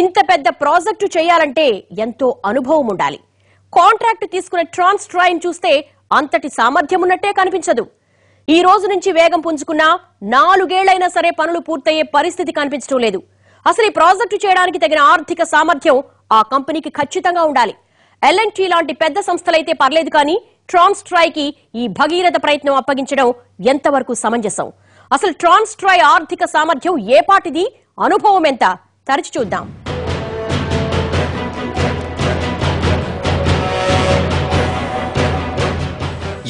ఇంత పెద్ద ప్రాజెక్టు చేయాలంటే ఎంతో అనుభవం ఉండాలి. కాంట్రాక్ట్ తీసుకున్న ట్రాన్స్ ట్రైన్ చూస్తే అంతటి సామర్థ్యం ఉన్నట్టే కనిపించదు. ఈ రోజు నుంచి వేగం పుంజుకున్నా నాలుగేళ్ళైనా సరే పనులు పూర్తయ్యే పరిస్థితి కనిపించడం లేదు. అసలు ఈ ప్రాజెక్టు చేయడానికి తగిన ఆర్థిక సామర్థ్యం ఆ కంపెనీకి ఖచ్చితంగా ఉండాలి. ఎల్ఎన్టీ లాంటి పెద్ద సంస్థలైతే పర్లేదు కానీ ట్రాన్స్ ట్రాయ్కి ఈ భగీరథ ప్రయత్నం అప్పగించడం ఎంతవరకు సమంజసం? అసలు ట్రాన్స్ ట్రాయ్ ఆర్థిక సామర్థ్యం ఏ పాటిది? అనుభవం ఎంత? తరచి చూద్దాం.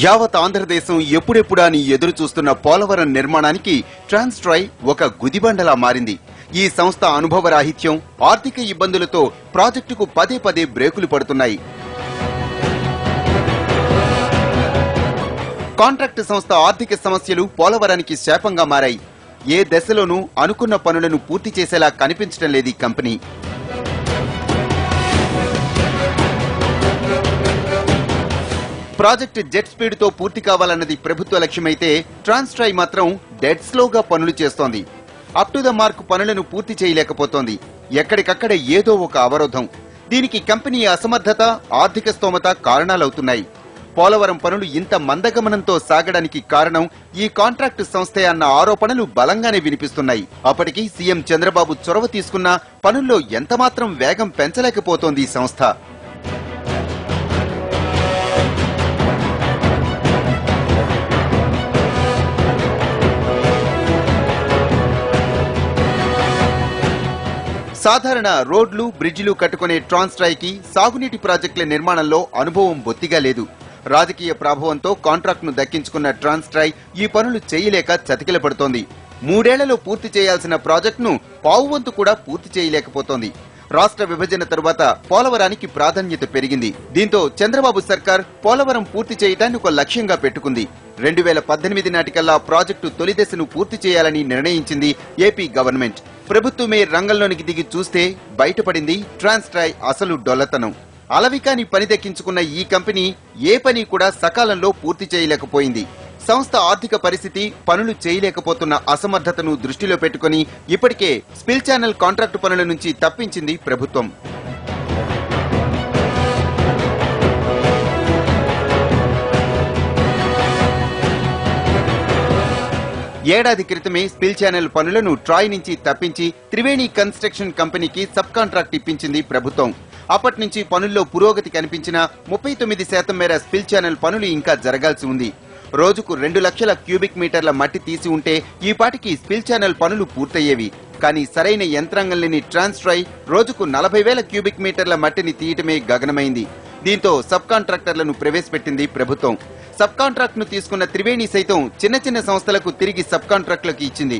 యావత్ ఆంధ్రదేశం ఎప్పుడెప్పుడా అని ఎదురు చూస్తున్న పోలవరం నిర్మాణానికి ట్రాన్స్ట్రై ఒక గుదిబండలా మారింది. ఈ సంస్థ అనుభవరాహిత్యం ఆర్థిక ఇబ్బందులతో ప్రాజెక్టుకు పదే పదే బ్రేకులు పడుతున్నాయి. కాంట్రాక్ట్ సంస్థ ఆర్థిక సమస్యలు పోలవరానికి శాపంగా మారాయి. ఏ దశలోనూ అనుకున్న పనులను పూర్తి చేసేలా కనిపించడం లేదు ఈ కంపెనీ. ప్రాజెక్ట్ జెట్ స్పీడ్తో పూర్తి కావాలన్నది ప్రభుత్వ లక్ష్యమైతే ట్రాన్స్ట్రై మాత్రం డెడ్ స్లోగా పనులు చేస్తోంది. అప్ టు ద మార్క్ పనులను పూర్తి చేయలేకపోతోంది. ఎక్కడికక్కడ ఏదో ఒక అవరోధం. దీనికి కంపెనీ అసమర్థత ఆర్థిక స్తోమత కారణాలవుతున్నాయి. పోలవరం పనులు ఇంత మందగమనంతో సాగడానికి కారణం ఈ కాంట్రాక్టు సంస్థే అన్న ఆరోపణలు బలంగానే వినిపిస్తున్నాయి. అప్పటికి సీఎం చంద్రబాబు చొరవ తీసుకున్న పనుల్లో ఎంతమాత్రం వేగం పెంచలేకపోతోంది ఈ సంస్థ. సాధారణ రోడ్లు బ్రిడ్జిలు కట్టుకునే ట్రాన్స్ట్రైకి సాగునీటి ప్రాజెక్టుల నిర్మాణంలో అనుభవం బొత్తిగా లేదు. రాజకీయ ప్రభావంతో కాంట్రాక్ట్ను దక్కించుకున్న ట్రాన్స్ట్రై ఈ పనులు చేయలేక చతికిలపడుతోంది. మూడేళ్ళలో పూర్తి చేయాల్సిన ప్రాజెక్టును పావువంతు కూడా పూర్తి చేయలేకపోతోంది. రాష్ట్ర విభజన తరువాత పోలవరానికి ప్రాధాన్యత పెరిగింది. దీంతో చంద్రబాబు సర్కార్ పోలవరం పూర్తి చేయటాన్ని ఒక లక్ష్యంగా పెట్టుకుంది. రెండు వేల పద్దెనిమిది నాటికల్లా ప్రాజెక్టు తొలి దశను పూర్తి చేయాలని నిర్ణయించింది ఏపీ గవర్నమెంట్. ప్రభుత్వమే రంగంలోనికి దిగి చూస్తే బయటపడింది ట్రాన్స్ట్రై అసలు డొల్లతనం. అలవికాని పని దక్కించుకున్న ఈ కంపెనీ ఏ పని కూడా సకాలంలో పూర్తి చేయలేకపోయింది. సంస్థ ఆర్థిక పరిస్థితి పనులు చేయలేకపోతున్న అసమర్థతను దృష్టిలో పెట్టుకుని ఇప్పటికే స్పిల్ ఛానల్ కాంట్రాక్టు పనుల నుంచి తప్పించింది ప్రభుత్వం. ఏడాది క్రితమే స్పిల్ ఛానల్ పనులను ట్రాయ్ నుంచి తప్పించి త్రివేణి కన్స్ట్రక్షన్ కంపెనీకి సబ్ కాంట్రాక్ట్ ఇప్పించింది ప్రభుత్వం. అప్పటి నుంచి పనుల్లో పురోగతి కనిపించిన ముప్పై తొమ్మిది శాతం మేర స్పిల్ ఛానల్ పనులు ఇంకా జరగాల్సి ఉంది. రోజుకు రెండు లక్షల క్యూబిక్ మీటర్ల మట్టి తీసి ఉంటే ఈ పాటికి స్పిల్ ఛానల్ పనులు పూర్తయ్యేవి. కానీ సరైన యంత్రాంగం లేని ట్రాన్స్ట్రై రోజుకు నలభై వేల క్యూబిక్ మీటర్ల మట్టిని తీయటమే గగనమైంది. దీంతో సబ్ కాంట్రాక్టర్లను ప్రవేశపెట్టింది ప్రభుత్వం. సబ్ కాంట్రాక్ట్ను తీసుకున్న త్రివేణి సైతం చిన్న చిన్న సంస్థలకు తిరిగి సబ్ కాంట్రాక్టులకు ఇచ్చింది.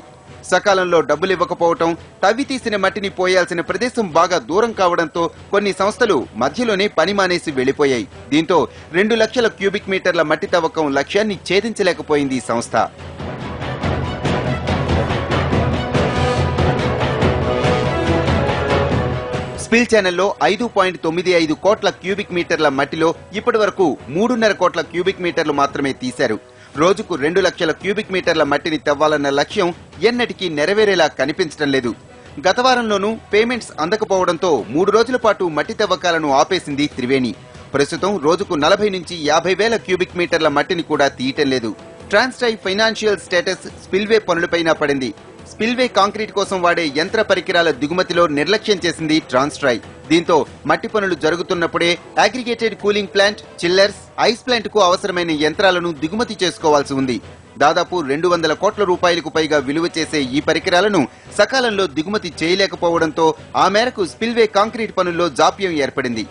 సకాలంలో డబ్బులు ఇవ్వకపోవటం తవ్వి తీసిన మట్టిని పోయాల్సిన ప్రదేశం బాగా దూరం కావడంతో కొన్ని సంస్థలు మధ్యలోనే పని మానేసి వెళ్ళిపోయాయి దీంతో రెండు లక్షల క్యూబిక్ మీటర్ల మట్టి తవ్వకం లక్ష్యాన్ని ఛేదించలేకపోయింది ఈ సంస్థ. స్పిల్ ఛానల్లో ఐదు పాయింట్ తొమ్మిది ఐదు కోట్ల క్యూబిక్ మీటర్ల మట్టిలో ఇప్పటి వరకు మూడున్నర కోట్ల క్యూబిక్ మీటర్లు మాత్రమే తీశారు. రోజుకు రెండు లక్షల క్యూబిక్ మీటర్ల మట్టిని తవ్వాలన్న లక్ష్యం ఎన్నటికీ నెరవేరేలా కనిపించడం లేదు. గత వారంలోనూ పేమెంట్స్ అందకపోవడంతో మూడు రోజుల పాటు మట్టి తవ్వకాలను ఆపేసింది త్రివేణి. ప్రస్తుతం రోజుకు నలభై నుంచి యాభై వేల క్యూబిక్ మీటర్ల మట్టిని కూడా తీయటం లేదు. ట్రాన్స్టై ఫైనాన్షియల్ స్టేటస్ స్పిల్వే పనులపైన పడింది. స్పిల్వే కాంక్రీట్ కోసం వాడే యంత్ర పరికరాల దిగుమతిలో నిర్లక్ష్యం చేసింది ట్రాన్స్ట్రై. దీంతో మట్టి పనులు జరుగుతున్నప్పుడే aggregated cooling plant chillers ice ప్లాంట్కు అవసరమైన యంత్రాలను దిగుమతి చేసుకోవాల్సి ఉంది. దాదాపు రెండు వందల కోట్ల రూపాయలకు పైగా విలువ చేసే ఈ పరికరాలను సకాలంలో దిగుమతి చేయలేకపోవడంతో ఆ మేరకు స్పిల్వే కాంక్రీట్ పనుల్లో జాప్యం ఏర్పడింది.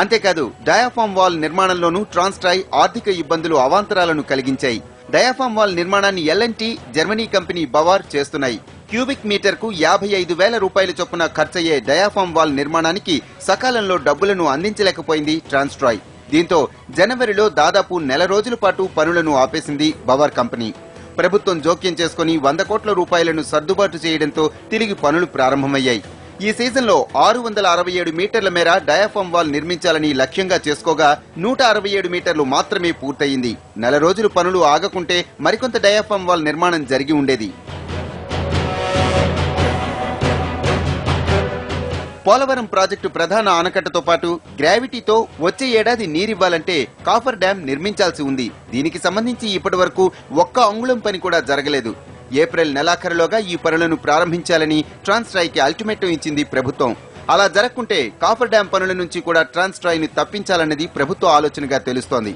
అంతేకాదు డయాఫామ్ వాల్ నిర్మాణంలోనూ ట్రాన్స్ట్రాయ్ ఆర్థిక ఇబ్బందులు అవాంతరాలను కలిగించాయి. డయాఫామ్ వాల్ నిర్మాణాన్ని ఎల్ఎన్టీ జర్మనీ కంపెనీ బవార్ చేస్తున్నాయి. క్యూబిక్ మీటర్కు యాభై ఐదు వేల రూపాయల చొప్పున ఖర్చయ్యే డయాఫామ్ వాల్ నిర్మాణానికి సకాలంలో డబ్బులను అందించలేకపోయింది ట్రాన్స్ట్రాయ్. దీంతో జనవరిలో దాదాపు నెల రోజుల పాటు పనులను ఆపేసింది బవార్ కంపెనీ. ప్రభుత్వం జోక్యం చేసుకుని వంద కోట్ల రూపాయలను సర్దుబాటు చేయడంతో తిరిగి పనులు ప్రారంభమయ్యాయి. ఈ సీజన్లో ఆరు వందల అరవై ఏడు మీటర్ల మేర డయాఫామ్ వాల్ నిర్మించాలని లక్ష్యంగా చేసుకోగా నూట అరవై ఏడు మీటర్లు మాత్రమే పూర్తయింది. నెల రోజులు పనులు ఆగకుంటే మరికొంత డయాఫామ్ వాల్ నిర్మాణం జరిగి ఉండేది. పోలవరం ప్రాజెక్టు ప్రధాన ఆనకట్టతో పాటు గ్రావిటీతో వచ్చే ఏడాది నీరివ్వాలంటే కాఫర్ డ్యాం నిర్మించాల్సి ఉంది. దీనికి సంబంధించి ఇప్పటి వరకు ఒక్క అంగుళం పని కూడా జరగలేదు. ఏప్రిల్ నెలాఖరులోగా ఈ పనులను ప్రారంభించాలని ట్రాన్స్ట్రాయ్కి అల్టిమేటం ఇచ్చింది ప్రభుత్వం. అలా జరగకుంటే కాఫర్ డ్యాం పనుల నుంచి కూడా ట్రాన్స్ట్రాయ్ను తప్పించాలన్నది ప్రభుత్వ ఆలోచనగా తెలుస్తోంది.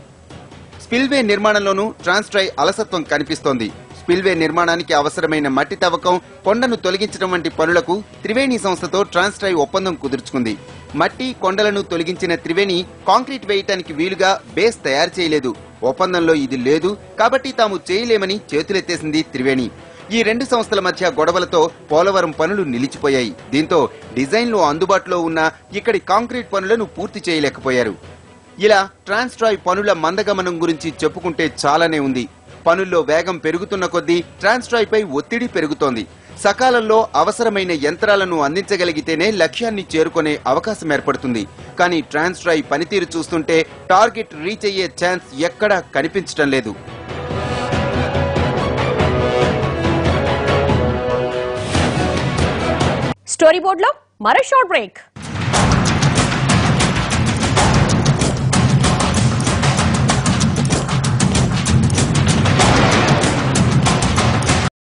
స్పిల్వే నిర్మాణంలోనూ ట్రాన్స్ట్రై అలసత్వం కనిపిస్తోంది. స్పిల్వే నిర్మాణానికి అవసరమైన మట్టి తవ్వకం కొండను తొలగించడం వంటి పనులకు త్రివేణి సంస్థతో ట్రాన్స్ట్రై ఒప్పందం కుదుర్చుకుంది. మట్టి కొండలను తొలగించిన త్రివేణి కాంక్రీట్ వేయటానికి వీలుగా బేస్ తయారు చేయలేదు. ఒప్పందంలో ఇది లేదు కాబట్టి తాము చేయలేమని చేతులెత్తేసింది త్రివేణి. ఈ రెండు సంస్థల మధ్య గొడవలతో పోలవరం పనులు నిలిచిపోయాయి. దీంతో డిజైన్లు అందుబాటులో ఉన్న ఇక్కడి కాంక్రీట్ పనులను పూర్తి చేయలేకపోయారు. ఇలా ట్రాన్స్ట్రాయ్ పనుల మందగమనం గురించి చెప్పుకుంటే చాలానే ఉంది. పనుల్లో వేగం పెరుగుతున్న కొద్దీ ట్రాన్స్ట్రాయ్ పై ఒత్తిడి పెరుగుతోంది. సకాలంలో అవసరమైన యంత్రాలను అందించగలిగితేనే లక్ష్యాన్ని చేరుకునే అవకాశం ఏర్పడుతుంది. కానీ ట్రాన్స్ట్రాయ్ పనితీరు చూస్తుంటే టార్గెట్ రీచ్ అయ్యే ఛాన్స్ ఎక్కడా కనిపించటం లేదు. స్టోరీ బోర్డులో మరో షార్ట్ బ్రేక్.